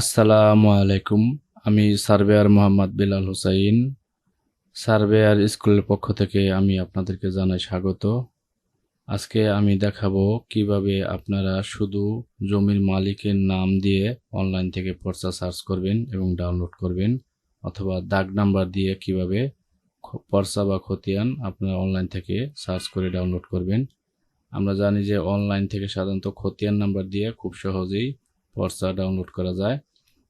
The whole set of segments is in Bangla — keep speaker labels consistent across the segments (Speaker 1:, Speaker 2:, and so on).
Speaker 1: আসসালামু আলাইকুম। আমি সার্ভেয়ার মোহাম্মদ বিলাল হুসাইন। সার্ভেয়ার স্কুলের পক্ষ থেকে আমি আপনাদেরকে জানাই স্বাগত। আজকে আমি দেখাবো কীভাবে আপনারা শুধু জমির মালিকের নাম দিয়ে অনলাইন থেকে পর্চা সার্চ করবেন এবং ডাউনলোড করবেন, অথবা দাগ নাম্বার দিয়ে কীভাবে পর্চা বা খতিয়ান আপনারা অনলাইন থেকে সার্চ করে ডাউনলোড করবেন। আমরা জানি যে অনলাইন থেকে সাধারণত খতিয়ান নাম্বার দিয়ে খুব সহজেই পর্চা ডাউনলোড করা যায়।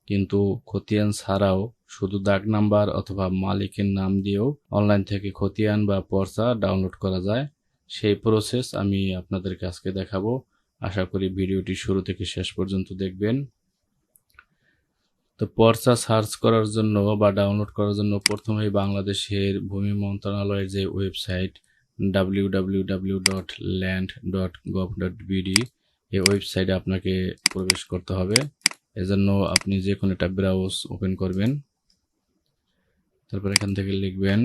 Speaker 1: কিন্তু খতিয়ান ছাড়াও শুধু দাগ নাম্বার অথবা মালিকের নাম দিয়েও অনলাইন থেকে খতিয়ান বা পর্চা ডাউনলোড করা যায়। সেই প্রসেস আমি আপনাদেরকে আজকে দেখাবো। আশা করি ভিডিওটি শুরু থেকে শেষ পর্যন্ত দেখবেন। তো পর্চা সার্চ করার জন্য বা ডাউনলোড করার জন্য প্রথমেই বাংলাদেশের ভূমি মন্ত্রণালয়ের যে website W W W dot land dot gov dot BD এই ওয়েবসাইটে আপনাকে প্রবেশ করতে হবে। এজন্য আপনি যে কোনো একটা ব্রাউজ ওপেন করবেন। তারপর এখান থেকে লিখবেন,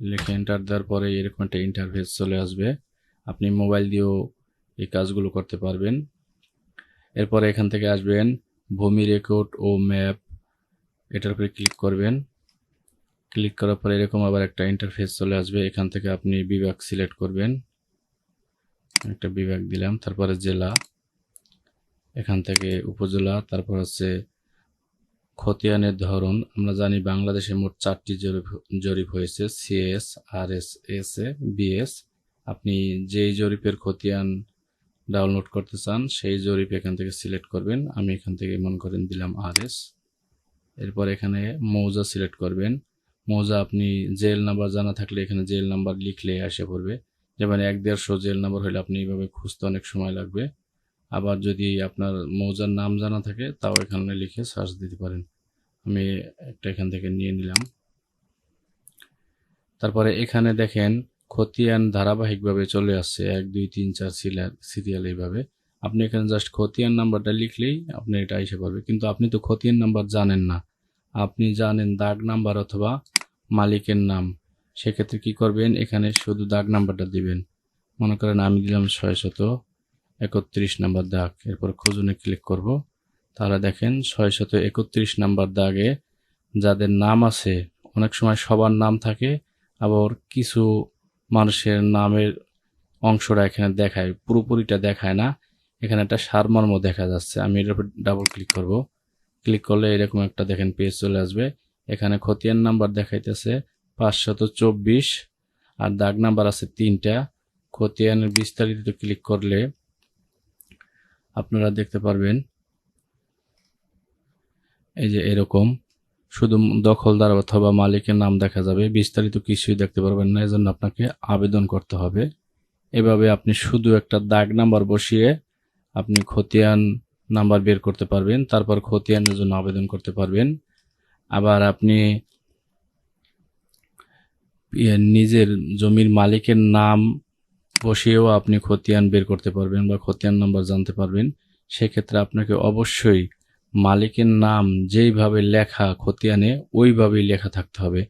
Speaker 1: লিখে এন্টার দেওয়ার পরে এরকম একটা ইন্টারফেস চলে আসবে। আপনি মোবাইল দিয়েও এই কাজগুলো করতে পারবেন। এরপরে এখান থেকে আসবেন, ভূমি রেকর্ড ও ম্যাপ এটার উপরে ক্লিক করবেন। ক্লিক করার পরে এরকম আবার একটা ইন্টারফেস চলে আসবে। এখান থেকে আপনি বিভাগ সিলেক্ট করবেন। একটা বিভাগ দিলাম, তারপরে জেলা, এখান থেকে উপজেলা, তারপর হচ্ছে খতিয়ানের ধরন। আমরা জানি বাংলাদেশে মোট চারটি জরিপ জরিপ হয়েছে CS R S S A BS আপনি যেই জরিপের খতিয়ান ডাউনলোড করতে চান, সেই জরিপ এখান থেকে সিলেক্ট করবেন। আমি এখান থেকে মনে করেন দিলাম আর এস এরপর এখানে মৌজা সিলেক্ট করবেন। মৌজা আপনি জেল নাম্বার জানা থাকলে এখানে জেল নাম্বার লিখলে আসে পড়বে। যেমন এক দেড়শো জেল নাম্বার হলে আপনি এইভাবে খুঁজতে অনেক সময় লাগবে। আবার যদি আপনার মৌজার নাম জানা থাকে, তাও এখানে লিখে সার্চ দিতে পারেন। আমি একটা এখান থেকে নিয়ে নিলাম। তারপরে এখানে দেখেন, খতিয়ান ধারাবাহিকভাবে চলে আসছে। এক, দুই, তিন, চার সিরিয়াল সিরিয়াল এইভাবে। আপনি এখানে জাস্ট খতিয়ান নাম্বারটা লিখলেই আপনি এটা এসে পারবে কিন্তু আপনি তো খতিয়ান নাম্বার জানেন না। আপনি জানেন দাগ নাম্বার অথবা মালিকের নাম। সেক্ষেত্রে কি করবেন? এখানে শুধু দাগ নাম্বারটা দিবেন। মনে করেন আমি দিলাম ছয় শত একত্রিশ নাম্বার দাগ। এরপর খুঁজুনে ক্লিক করব। তাহলে দেখেন ছয় শত একত্রিশ নাম্বার দাগে যাদের নাম আছে, অনেক সময় সবার নাম থাকে, আবার কিছু মানুষের নামের অংশটা এখানে দেখায়, পুরোপুরিটা দেখায় না। এখানে একটা সারমর্ম দেখা যাচ্ছে। আমি এটার উপর ডাবল ক্লিক করব। ক্লিক করলে এরকম একটা দেখেন পেজ চলে আসবে। এখানে খতিয়ান নাম্বার দেখাইতেছে পাঁচশত চব্বিশ আর দাগ নাম্বার আছে তিনটা। খতিয়ানের বিস্তারিত ক্লিক করলে আপনারা দেখতে পারবেন। এই যে এরকম, শুধু দখলদার অথবা মালিকের নাম দেখা যাবে, বিস্তারিত কিছুই দেখতে পারবেন না, এজন্য আপনাকে আবেদন করতে হবে। এভাবে আপনি শুধু একটা দাগ নাম্বার বসিয়ে আপনি খতিয়ান নাম্বার বের করতে পারবেন, তারপর খতিয়ানের জন্য আবেদন করতে পারবেন। আবার আপনি ইয়ে নিজের জমির মালিকের নাম বসিয়েও আপনি খতিয়ান বের করতে পারবেন বা খতিয়ান নাম্বার জানতে পারবেন। সেক্ষেত্রে আপনাকে অবশ্যই মালিকের নাম যেইভাবে লেখা খতিয়ানে, ওইভাবেই লেখা থাকতে হবে।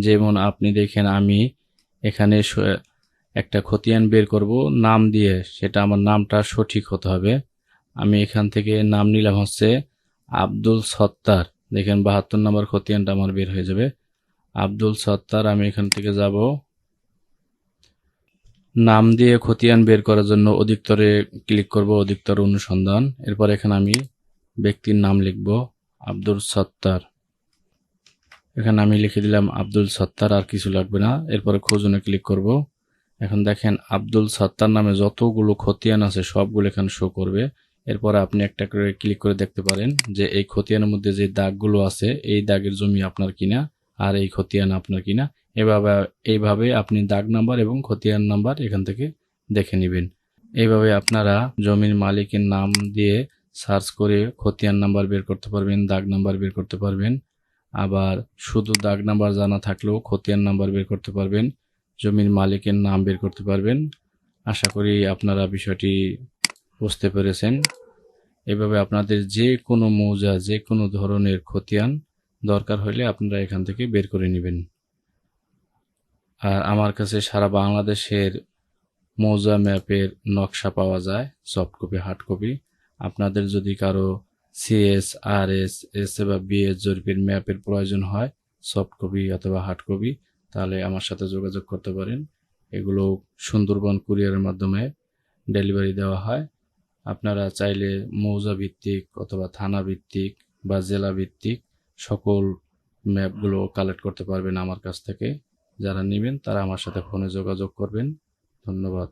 Speaker 1: যেমন আপনি দেখেন, আমি এখানে একটা খতিয়ান বের করব, নাম দিয়ে সেটা আমার নামটা সঠিক হতে হবে। আমি এখান থেকে নাম নিলাম হচ্ছে আব্দুল সত্তার। দেখেন বাহাত্তর নম্বর খতিয়ানটা আমার বের হয়ে যাবে। আব্দুল সত্তার, আমি এখান থেকে যাব। নাম দিয়ে খতিয়ান বের করার জন্য অধিকতরে ক্লিক করব, অধিকতর অনুসন্ধান। এরপর এখানে আমি ব্যক্তির নাম লিখব, আব্দুল সত্তার। এখানে আমি লিখে দিলাম আব্দুল সত্তার, আর কিছু লাগবে না। এরপরে খোঁজনে ক্লিক করব। এখন দেখেন আব্দুল সত্তার নামে যতগুলো খতিয়ান আছে, সবগুলো এখানে শো করবে। এরপরে আপনি একটা করে ক্লিক করে দেখতে পারেন যে এই খতিয়ানের মধ্যে যে দাগগুলো আছে, এই দাগের জমি আপনার কিনা আর এই খতিয়ান আপনার কিনা। এভাবে, এইভাবে আপনি দাগ নাম্বার এবং খতিয়ান নাম্বার এখান থেকে দেখে নেবেন। এইভাবে আপনারা জমির মালিকের নাম দিয়ে সার্চ করে খতিয়ান নাম্বার বের করতে পারবেন, দাগ নাম্বার বের করতে পারবেন। আবার শুধু দাগ নাম্বার জানা থাকলেও খতিয়ান নাম্বার বের করতে পারবেন, জমির মালিকের নাম বের করতে পারবেন। আশা করি আপনারা বিষয়টি বুঝতে পেরেছেন? এভাবে আপনাদের যে কোনো মৌজা যে কোনো ধরনের খতিয়ান দরকার হলে আপনারা এখান থেকে বের করে নেবেন। আর আমার কাছে সারা বাংলাদেশের মৌজা ম্যাপের নকশা পাওয়া যায়, সফট কপি, হার্ড কপি। আপনাদের যদি কারও সিএস আর এস এস বা বিএস জরিপের ম্যাপের প্রয়োজন হয়, সফট কপি অথবা হার্ড কপি, তাহলে আমার সাথে যোগাযোগ করতে পারেন। এগুলো সুন্দরবন কুরিয়ারের মাধ্যমে ডেলিভারি দেওয়া হয়। আপনারা চাইলে মৌজা ভিত্তিক অথবা থানা ভিত্তিক বা জেলা ভিত্তিক সকল ম্যাপগুলো কালেক্ট করতে পারবেন আমার কাছ থেকে। যারা নেবেন তারা আমার সাথে ফোনে যোগাযোগ করবেন। ধন্যবাদ।